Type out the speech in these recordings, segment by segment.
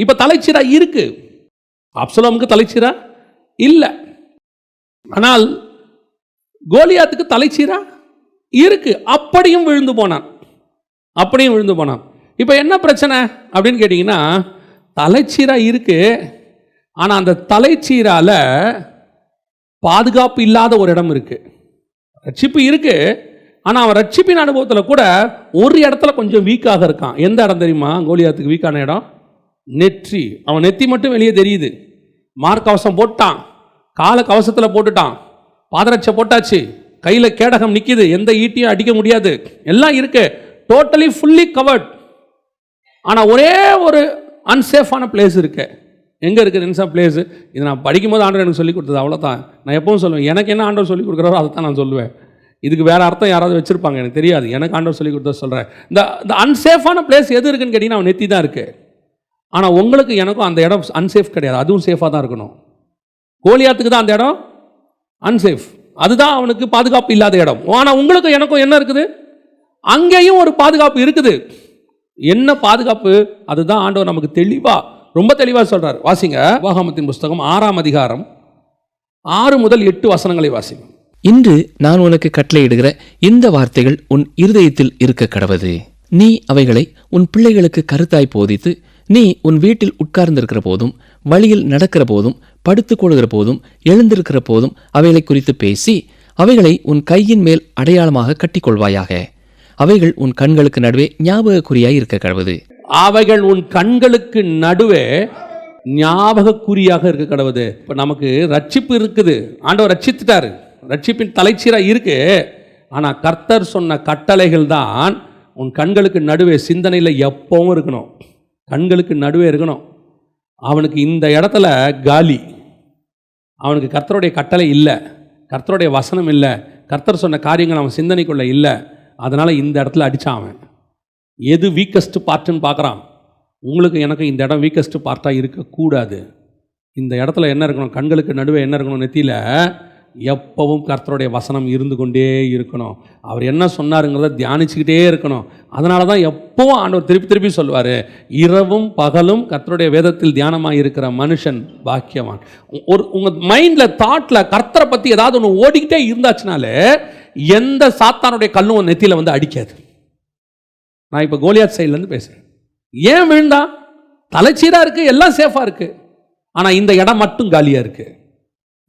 இப்போ தலைச்சீரா இருக்கு. அப்சலோமுக்கு தலைச்சீரா இல்லை. ஆனால் கோலியாத்துக்கு தலைச்சீரா இருக்கு. அப்படியும் விழுந்து போனான். அப்படியும் விழுந்து போனான். இப்போ என்ன பிரச்சனை அப்படின்னு கேட்டிங்கன்னா தலைச்சீரா இருக்கு. ஆனால் அந்த தலைச்சீரால பாதுகாப்பு இல்லாத ஒரு இடம் இருக்கு. ரட்சிப்பு இருக்கு. ஆனால் அவன் ரட்சிப்பின் அனுபவத்தில் கூட ஒரு இடத்துல கொஞ்சம் வீக்காக இருக்கான். எந்த இடம் தெரியுமா? கோலியாத்துக்கு வீக்கான இடம்? நெற்றி. அவன் நெத்தி மட்டும் வெளியே தெரியுது. மார்க் கவசம் போட்டான். கால கவசத்தில் போட்டுட்டான். பாதரட்சை போட்டாச்சு. கையில் கேடகம் நிற்கிது எந்த ஈட்டியும் அடிக்க முடியாது. எல்லாம் இருக்கு. டோட்டலி ஃபுல்லி கவர்ட் ஆனால் ஒரே ஒரு அன்சேஃபான பிளேஸ் இருக்கு. எங்கே இருக்குது இன்சா பிளேஸ் இது நான் படிக்கும்போது ஆண்டவர் எனக்கு சொல்லிக் கொடுத்தது. அவ்வளோதான் நான் எப்பவும் சொல்லுவேன். எனக்கு என்ன ஆண்டவர் சொல்லி கொடுக்குறாரோ அதை தான் நான் சொல்லுவேன். இதுக்கு வேறு அர்த்தம் யாராவது வச்சுருப்பாங்க. எனக்கு தெரியாது. எனக்கு ஆண்டவர் சொல்லி கொடுத்தா சொல்கிறேன் இந்த இந்த அன்சேஃபான பிளேஸ் எது இருக்குன்னு கேட்டிங்கன்னா அவன் நெத்தி தான் இருக்குது ஆனால் உங்களுக்கு எனக்கும் அந்த இடம் அன்சேஃப் கிடையாது. அதுவும் சேஃபாக தான் இருக்கணும். கோலியாத்துக்கு தான் அந்த இடம் அன்சேஃப் அதுதான் அவனுக்கு பாதுகாப்பு இல்லாத இடம். ஆனால் உங்களுக்கு எனக்கும் என்ன இருக்குது? அங்கேயும் ஒரு பாதுகாப்பு இருக்குது. என்ன பாதுகாப்பு? அதுதான் ஆண்டவர் நமக்கு தெளிவாக ரொம்ப தெளிவாக சொல்கிறார் வாசிங்க. வாகாமத்தின் புஸ்தகம் ஆறாம் அதிகாரம் ஆறு முதல் எட்டு வசனங்களை வாசிங்க. இன்று நான் உனக்கு கட்டளையிடுகிற இந்த வார்த்தைகள் உன் இருதயத்தில் இருக்க கடவது. நீ அவைகளை உன் பிள்ளைகளுக்கு கருத்தாய் போதித்து நீ உன் வீட்டில் உட்கார்ந்திருக்கிற போதும் வழியில் நடக்கிற போதும் படுத்து கொள்கிற போதும் எழுந்திருக்கிற போதும் அவைகளை குறித்து பேசி அவைகளை உன் கையின் மேல் அடையாளமாக கட்டிக்கொள்வாயாக. அவைகள் உன் கண்களுக்கு நடுவே ஞாபக குறியாய் இருக்க கடவுது. அவைகள் உன் கண்களுக்கு நடுவே ஞாபக குறியாக இருக்க கடவுது. இப்போ நமக்கு ரட்சிப்பு இருக்குது. ஆண்டவர் ரட்சித்துட்டாரு. ரட்சிப்பின் தலைச்சீராக இருக்கு. ஆனால் கர்த்தர் சொன்ன கட்டளைகள் தான் உன் கண்களுக்கு நடுவே சிந்தனையில் எப்பவும் இருக்கணும். கண்களுக்கு நடுவே இருக்கணும். அவனுக்கு இந்த இடத்துல காலி. அவனுக்கு கர்த்தருடைய கட்டளை இல்லை. கர்த்தருடைய வசனம் இல்லை. கர்த்தர் சொன்ன காரியங்கள் அவன் சிந்தனைக்குள்ள இல்லை. அதனால் இந்த இடத்துல அடித்தான் அவன். எது வீக்கஸ்ட் பார்ட்டுன்னு பார்க்குறான். உங்களுக்கு எனக்கு இந்த இடம் வீக்கஸ்ட் பார்ட்டாக இருக்கக்கூடாது. இந்த இடத்துல என்ன இருக்கணும்? கண்களுக்கு நடுவே என்ன இருக்கணும்? நெத்தியில் எப்பவும் கர்த்தருடைய வசனம் இருந்து கொண்டே இருக்கணும். அவர் என்ன சொன்னாருங்கிறத தியானிச்சுக்கிட்டே இருக்கணும். அதனால தான் எப்போவும் ஆண்டவர் திருப்பி திருப்பி சொல்லுவார் இரவும் பகலும் கர்த்தருடைய வேதத்தில் தியானமாக இருக்கிற மனுஷன் பாக்கியவான். ஒரு உங்கள் மைண்டில் தாட்டில் கர்த்தரை பற்றி ஏதாவது ஒன்று ஓடிக்கிட்டே இருந்தாச்சுனாலே எந்த சாத்தானுடைய கல்லும் நெத்தியில் வந்து அடிக்காது. நான் இப்போ கோலியாத் சைட்லேருந்து பேசுகிறேன் ஏன் விழுந்தா? தலைச்சீராக இருக்குது எல்லாம் சேஃபாக இருக்குது ஆனால் இந்த இடம் மட்டும் காலியாக இருக்குது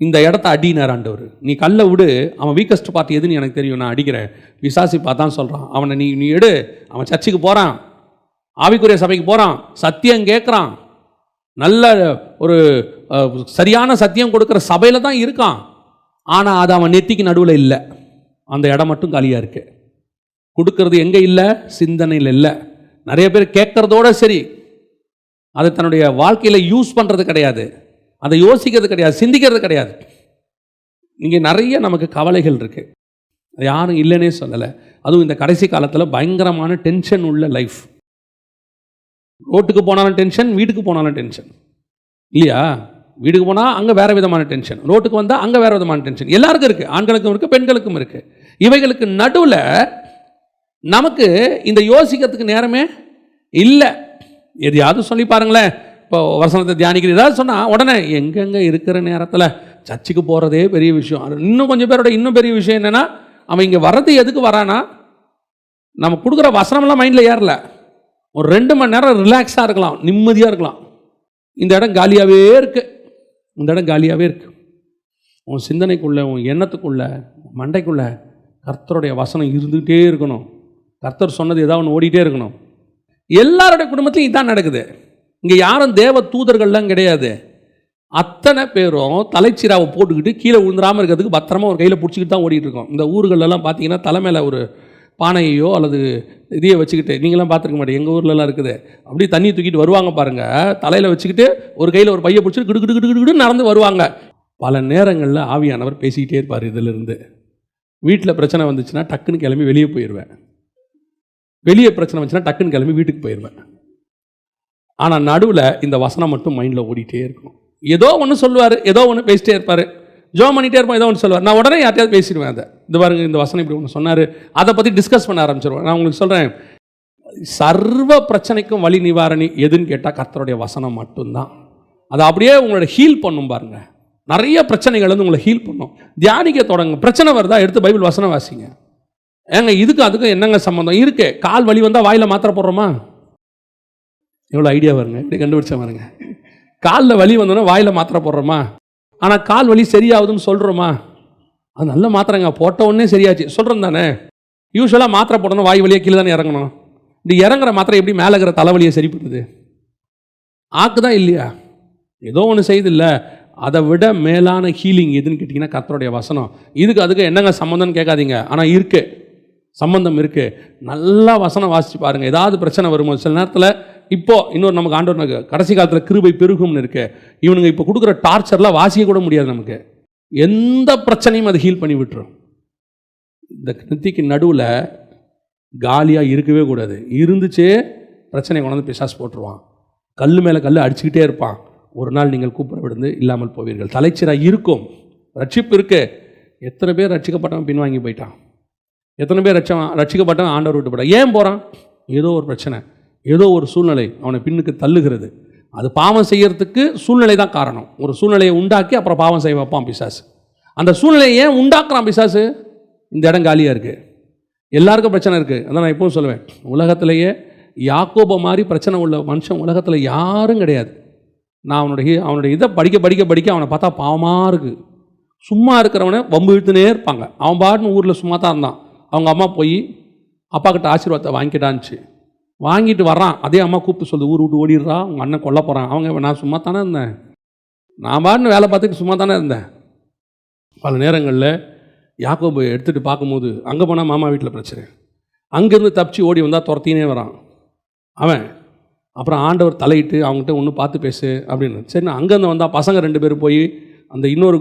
இந்த இடத்த அடினார் ஆண்டவர். நீ கல்லை விடு அவன் வீக்கஸ்ட் பார்ட்டி எதுன்னு எனக்கு தெரியும் நான் அடிக்கிறேன். விசாசி பார்த்தான் சொல்கிறான் அவனை நீ நீ எடு. அவன் சர்ச்சுக்கு போகிறான் ஆவிக்குரிய சபைக்கு போகிறான் சத்தியம் கேட்குறான். நல்ல ஒரு சரியான சத்தியம் கொடுக்குற சபையில் தான் இருக்கான். ஆனால் அது அவன் நெத்திக்கு நடுவில் இல்லை. அந்த இடம் மட்டும் காலியாக இருக்கு. கொடுக்கறது எங்கே இல்லை? சிந்தனையில் இல்லை. நிறைய பேர் கேட்குறதோட சரி. அதை தன்னுடைய வாழ்க்கையில் யூஸ் பண்ணுறது கிடையாது. அதை யோசிக்கிறது கிடையாது சிந்திக்கிறது கிடையாது. இங்கே நிறைய நமக்கு கவலைகள் இருக்குது அது யாரும் இல்லைன்னே சொல்லலை. அதுவும் இந்த கடைசி காலத்தில் பயங்கரமான டென்ஷன் உள்ள லைஃப் ரோட்டுக்கு போனாலும் டென்ஷன் வீட்டுக்கு போனாலும் டென்ஷன் இல்லையா? வீட்டுக்கு போனால் அங்கே வேறு விதமான டென்ஷன் ரோட்டுக்கு வந்தால் அங்கே வேறு விதமான டென்ஷன் எல்லாருக்கும் இருக்குது ஆண்களுக்கும் இருக்குது பெண்களுக்கும் இருக்குது இவைகளுக்கு நடுவில் நமக்கு இந்த யோசிக்கிறதுக்கு நேரமே இல்லை. எதையாவது சொல்லி பாருங்களேன். இப்போ வசனத்தை தியானிக்கிறது ஏதாவது சொன்னால் உடனே எங்கெங்கே இருக்கிற நேரத்தில் சர்ச்சுக்கு போகிறதே பெரிய விஷயம். அது இன்னும் கொஞ்சம் பேரோட இன்னும் பெரிய விஷயம் என்னென்னா அவன் இங்கே வர்றது எதுக்கு வரானா நம்ம கொடுக்குற வசனமெல்லாம் மைண்டில் ஏறல. ஒரு ரெண்டு மணி நேரம் ரிலாக்ஸாக இருக்கலாம் நிம்மதியாக இருக்கலாம். இந்த இடம் காலியாகவே இருக்கு. இந்த இடம் காலியாகவே இருக்கு. உன் சிந்தனைக்குள்ளே உன் எண்ணத்துக்குள்ள மண்டைக்குள்ள கர்த்தருடைய வசனம் இருந்துகிட்டே இருக்கணும். கர்த்தர் சொன்னது ஏதாவது ஒன்று ஓடிட்டே இருக்கணும். எல்லாருடைய குடும்பத்திலையும் இதான் நடக்குது. இங்கே யாரும் தேவ தூதர்கள்லாம் கிடையாது. அத்தனை பேரும் தலைச்சீராவை போட்டுக்கிட்டு கீழே விழுந்துராமல் இருக்கிறதுக்கு பத்திரமா ஒரு கையில் பிடிச்சிக்கிட்டு தான் ஓடிட்டு இருக்கோம் இந்த ஊர்களெல்லாம் பார்த்தீங்கன்னா தலைமையில் ஒரு பானையையோ அல்லது இதையோ வச்சுக்கிட்டு நீங்களாம் பார்த்துருக்க மாட்டேங்க. எங்கள் ஊர்லலாம் இருக்குது. அப்படியே தண்ணி தூக்கிட்டு வருவாங்க பாருங்கள் தலையில் வச்சுக்கிட்டு ஒரு கையில் ஒரு பையை பிடிச்சிட்டு கிடு கிடு கிடு கிடு நடந்து வருவாங்க. பல நேரங்களில் ஆவியானவர் பேசிக்கிட்டே இருப்பார் இதிலிருந்து. வீட்டில் பிரச்சனை வந்துச்சுன்னா டக்குன்னு கிளம்பி வெளியே போயிடுவேன் வெளியே பிரச்சனை வந்துச்சுன்னா டக்குன்னு கிளம்பி வீட்டுக்கு போயிடுவேன் ஆனால் நடுவில் இந்த வசனம் மட்டும் மைண்டில் ஓடிட்டே இருக்கும் ஏதோ ஒன்று சொல்லுவார் ஏதோ ஒன்று பேசிட்டே இருப்பார். ஜோ பண்ணிட்டே இருப்போம் ஏதோ ஒன்று சொல்லுவார். நான் உடனே யார்ட்டையாவது பேசிடுவேன் அதை. இது பாருங்க இந்த வசனம் இப்படி ஒன்று சொன்னார். அதை பற்றி டிஸ்கஸ் பண்ண ஆரம்பிச்சிருவேன் நான் உங்களுக்கு சொல்கிறேன் சர்வ பிரச்சனைக்கும் வழி நிவாரணி எதுன்னு கேட்டால் கர்த்தருடைய வசனம் மட்டும்தான். அதை அப்படியே உங்களோட ஹீல் பண்ணும் பாருங்க. நிறைய பிரச்சனைகள் வந்து உங்களை ஹீல் பண்ணும். தியானிக்க தொடங்க பிரச்சனை வருதா? எடுத்து பைபிள் வசனம் வாசிங்க. ஏங்க இதுக்கு அதுக்கும் என்னங்க சம்மந்தம் இருக்கு. கால் வலி வந்தால் வாயில் மாத்திரை போடுறோமா? எவ்வளோ ஐடியா வருங்க இப்படி கண்டுபிடிச்ச பாருங்க. காலில் வலி வந்தோன்னா வாயில் மாத்திரை போடுறோமா? ஆனால் கால் வலி சரியாகுதுன்னு சொல்கிறோமா அது நல்ல மாத்திரைங்க. போட்ட உடனே சரியாச்சு. சொல்கிறோம் தானே. யூஸ்வலாக மாத்திரை போடணும் வாய் வழியாக கீழே தானே இறங்கணும். இந்த இறங்குற மாத்திரை எப்படி மேலே இருக்கிற தலைவலியை சரி பண்ணுது தான் இல்லையா? ஏதோ ஒன்று செய்யுது இல்லை அதை விட மேலான ஹீலிங் எதுன்னு கேட்டிங்கன்னா கத்தருடைய வசனம். இதுக்கு அதுக்கு என்னங்க சம்மந்தம்னு கேட்காதீங்க. ஆனால் இருக்குது சம்மந்தம் இருக்குது நல்லா வசனம் வாசித்து பாருங்க. ஏதாவது பிரச்சனை வருமோ சில நேரத்தில் இப்போ இன்னொரு நமக்கு ஆண்டவர் கடைசி காலத்தில் கிருபை பெருகும்னு இருக்கு. இவனுங்க இப்போ கொடுக்குற டார்ச்சர்லாம் வாசிக்க கூட முடியாது நமக்கு. எந்த பிரச்சனையும் அதை ஹீல் பண்ணி விட்டுரும். இந்த கிருத்திக்கு நடுவில் காலியாக இருக்கவே கூடாது. இருந்துச்சே பிரச்சனை கொண்டாந்து பிசாஸ் போட்டுருவான். கல் மேலே கல் அடிச்சுக்கிட்டே இருப்பான். ஒரு நாள் நீங்கள் கூப்பிட விடுந்து இல்லாமல் போவீர்கள். தலைச்சிராக இருக்கும். ரட்சிப்பு இருக்கு. எத்தனை பேர் ரட்சிக்கப்பட்டவன் பின்வாங்கி போயிட்டான்? எத்தனை பேர் ரட்சம் ரட்சிக்கப்பட்டவன் ஆண்டவர் விட்டு போட்டான் ஏன் போகிறான் ஏதோ ஒரு பிரச்சனை. ஏதோ ஒரு சூழ்நிலை அவனை பின்னுக்கு தள்ளுகிறது. அது பாவம் செய்கிறதுக்கு சூழ்நிலை தான் காரணம். ஒரு சூழ்நிலையை உண்டாக்கி அப்புறம் பாவம் செய்ய வைப்பான் பிசாசு. அந்த சூழ்நிலையை ஏன் உண்டாக்குறான் பிசாசு? இந்த இடம் காலியாக இருக்குது எல்லாருக்கும் பிரச்சனை இருக்குது அதான் நான் எப்பவும் சொல்லுவேன். உலகத்திலேயே யாக்கோப மாதிரி பிரச்சனை உள்ள மனுஷன் உலகத்தில் யாரும் கிடையாது. நான் அவனுடைய அவனுடைய இதை படிக்க படிக்க படிக்க அவனை பார்த்தா பாவமாக இருக்குது சும்மா இருக்கிறவனை வம்பு இழுத்துனே இருப்பாங்க. அவன் பாட்டுன்னு ஊரில் சும்மா தான் இருந்தான். அவங்க அம்மா போய் அப்பா கிட்ட ஆசீர்வாதத்தை வாங்கிட்டான்ச்சு வாங்கிட்டு வர்றான். அதே அம்மா கூப்பிட்டு சொல்லு ஊர் விட்டு ஓடிடுறா உங்கள் அண்ணன் கொல்ல போகிறான் அவங்க நான் சும்மா தானே இருந்தேன். நான் பாட்டுன்னு வேலை பார்த்துக்கு சும்மா தானே இருந்தேன். பல நேரங்களில் யாக்கோபு எடுத்துகிட்டு பார்க்கும்போது அங்கே போனால் மாமா வீட்டில் பிரச்சனை. அங்கேருந்து தப்பிச்சு ஓடி வந்தால் துரத்தினே வரான். அவன் அப்புறம் ஆண்டவர் தலையிட்டு அவங்ககிட்ட ஒன்று பார்த்து பேசு அப்படின்னு. சரி நான் அங்கேருந்து வந்தால் பசங்க ரெண்டு பேர் போய் அந்த இன்னொரு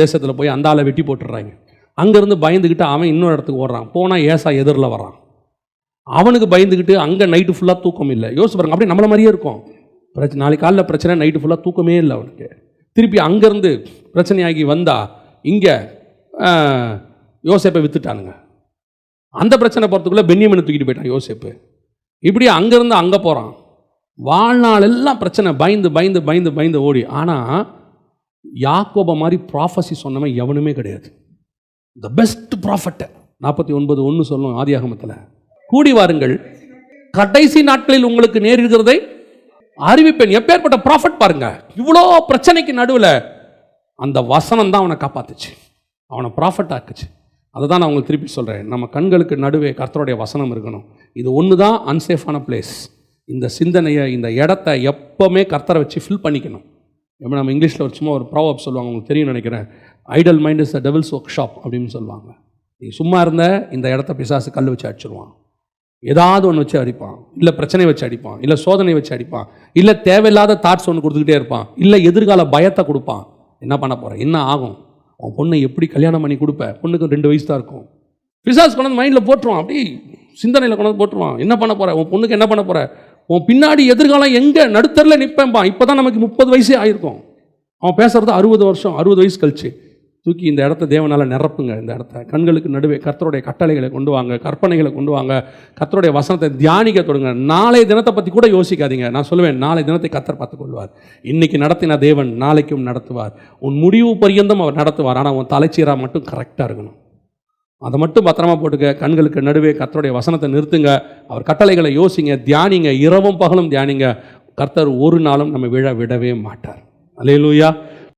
தேசத்தில் போய் அந்த ஆளை வெட்டி போட்டுடுறாங்க. அங்கேருந்து பயந்துக்கிட்டு அவன் இன்னொரு இடத்துக்கு ஓடுறான். போனால் ஏசா எதிரில் வரான் அவனுக்கு பயந்துக்கிட்டு அங்கே நைட்டு ஃபுல்லாக தூக்கம் இல்லை. யோசிச்சு பாருங்க அப்படியே நம்மள மாதிரியே இருக்கும். பிரச்சனை நாளைக்கு காலைல பிரச்சனை நைட்டு ஃபுல்லாக தூக்கமே இல்லை அவனுக்கு. திருப்பி அங்கேருந்து பிரச்சனையாகி வந்தா இங்கே யோசேப்பை விற்றுட்டானுங்க அந்த பிரச்சனை போகிறதுக்குள்ளே பென்னியமனை தூக்கிட்டு போயிட்டான் யோசேப்பு. இப்படி அங்கேருந்து அங்கே போகிறான் வாழ்நாள் எல்லாம் பிரச்சனை பயந்து பயந்து பயந்து பயந்து ஓடி. ஆனால் யாக்கோப மாதிரி ப்ராஃபஸி சொன்னவன் எவனுமே கிடையாது. த பெஸ்ட் ப்ராஃபட்டை நாற்பத்தி ஒன்பது ஒன்று சொல்லும் ஆதியாகமத்தில். கூடி வாருங்கள். கடைசி நாட்களில் உங்களுக்கு நேரிடுகிறதை அறிவிப்பேன். எப்பேற்பட்ட ப்ராஃபிட் பாருங்க. இவ்வளோ பிரச்சனைக்கு நடுவில் அந்த வசனம் தான் அவனை காப்பாத்துச்சு. அவனை ப்ராஃபட் ஆக்குச்சு. அதை தான் நான் உங்களுக்கு திருப்பி சொல்கிறேன் நம்ம கண்களுக்கு நடுவே கர்த்தருடைய வசனம் இருக்கணும். இது ஒன்று தான் அன்சேஃபான பிளேஸ் இந்த சிந்தனையை இந்த இடத்த எப்போவுமே கர்த்தரை வச்சு ஃபில் பண்ணிக்கணும். எப்படி நம்ம இங்கிலீஷில் ஒரு சும்மா ஒரு ப்ராவப் சொல்லுவாங்க. உங்களுக்கு தெரியும் நினைக்கிறேன். Idle mind is the devil's workshop அப்படின்னு சொல்லுவாங்க. நீ சும்மா இருந்த இந்த இடத்த பிசாசு கல் வச்சு அடிச்சிருவான். ஏதாவது ஒன்று வச்சு அடிப்பான். இல்லை பிரச்சனை வச்சு அடிப்பான். இல்லை சோதனை வச்சு அடிப்பான். இல்லை தேவையில்லாத தாட்ஸ் ஒன்று கொடுத்துக்கிட்டே இருப்பான். இல்லை எதிர்கால பயத்தை கொடுப்பான். என்ன பண்ண போகிறேன் என்ன ஆகும்? உன் பொண்ணை எப்படி கல்யாணம் பண்ணி கொடுப்ப? பொண்ணுக்கு ரெண்டு வயசு தான் இருக்கும். பிசாஸ் கொண்டாந்து மைண்டில் போட்டுருவான். அப்படி சிந்தனையில் கொண்டாந்து போட்டுருவான். என்ன பண்ண போகிற உன் பொண்ணுக்கு என்ன பண்ண போகிற உன் பின்னாடி எதிர்காலம் எங்கே? நடுத்தரில் நிற்பேன்பான் இப்போ தான் நமக்கு முப்பது வயசே ஆயிருக்கும். அவன் பேசுறது அறுபது வருஷம் அறுபது வயசு கழிச்சு. தூக்கி இந்த இடத்த தேவனால் நிரப்புங்க இந்த இடத்த. கண்களுக்கு நடுவே கர்த்தருடைய கட்டளைகளை கொண்டு வாங்க கற்பனைகளை கொண்டு வாங்க கர்த்தருடைய வசனத்தை தியானிக்க தொடங்க. நாளை தினத்தை பற்றி கூட யோசிக்காதீங்க. நான் சொல்லுவேன் நாளை தினத்தை கத்தர் பார்த்துக் கொள்வார் இன்றைக்கி நடத்தின தேவன் நாளைக்கும் நடத்துவார். உன் முடிவு பரியந்தம் அவர் நடத்துவார். ஆனால் உன் தலைச்சீராக மட்டும் கரெக்டாக இருக்கணும். அதை மட்டும் பத்திரமா போட்டுக்க. கண்களுக்கு நடுவே கர்த்தருடைய வசனத்தை நிறுத்துங்க. அவர் கட்டளைகளை யோசிங்க தியானிங்க. இரவும் பகலும் தியானிங்க. கர்த்தர் ஒரு நாளும் நம்ம விழ விடவே மாட்டார். அலையலூயா